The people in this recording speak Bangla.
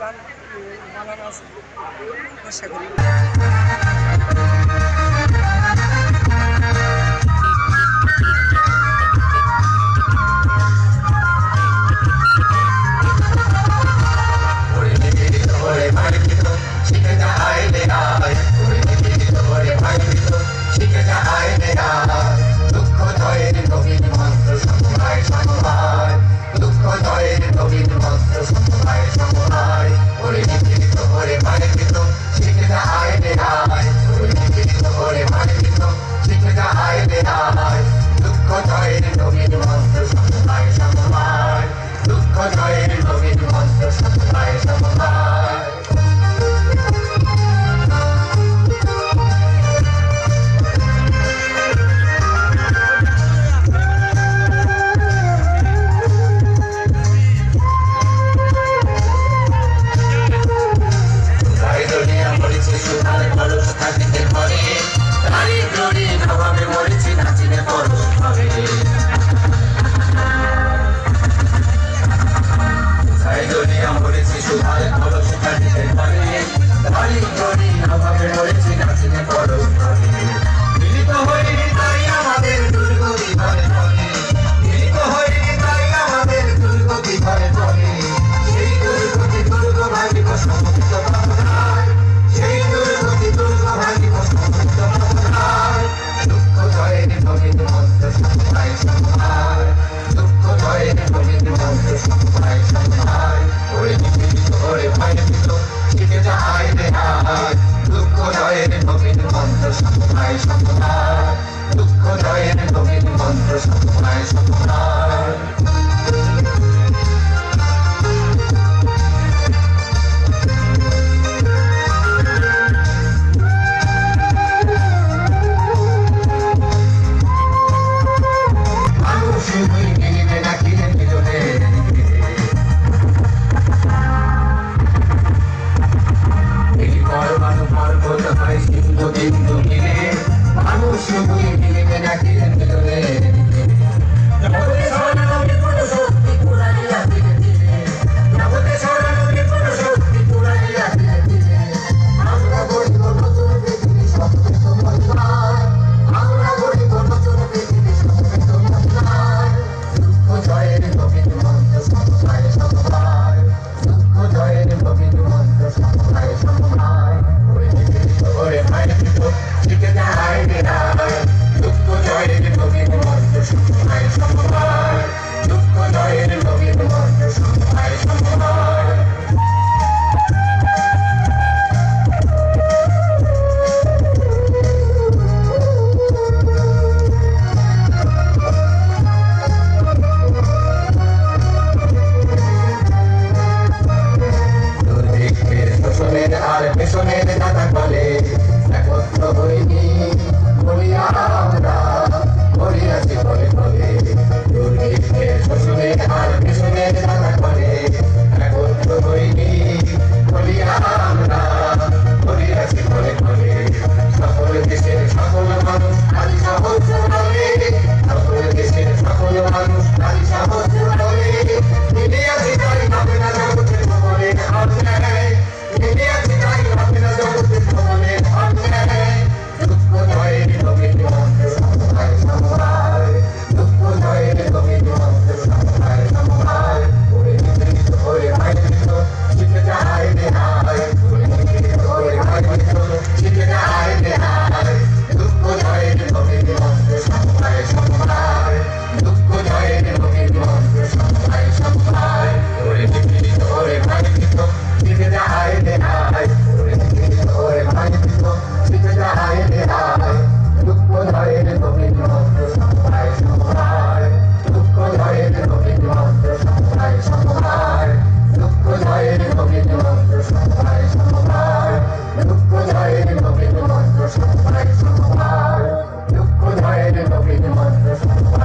গান বানানো আছে। আশা করি। করি করি অভাবে মরেছি নাচিনে পড়ো আমার কথা হয় সিন্ধু বিন্দু মিলে মানুষ মিলবে না কিন্তু Fire, Thank you.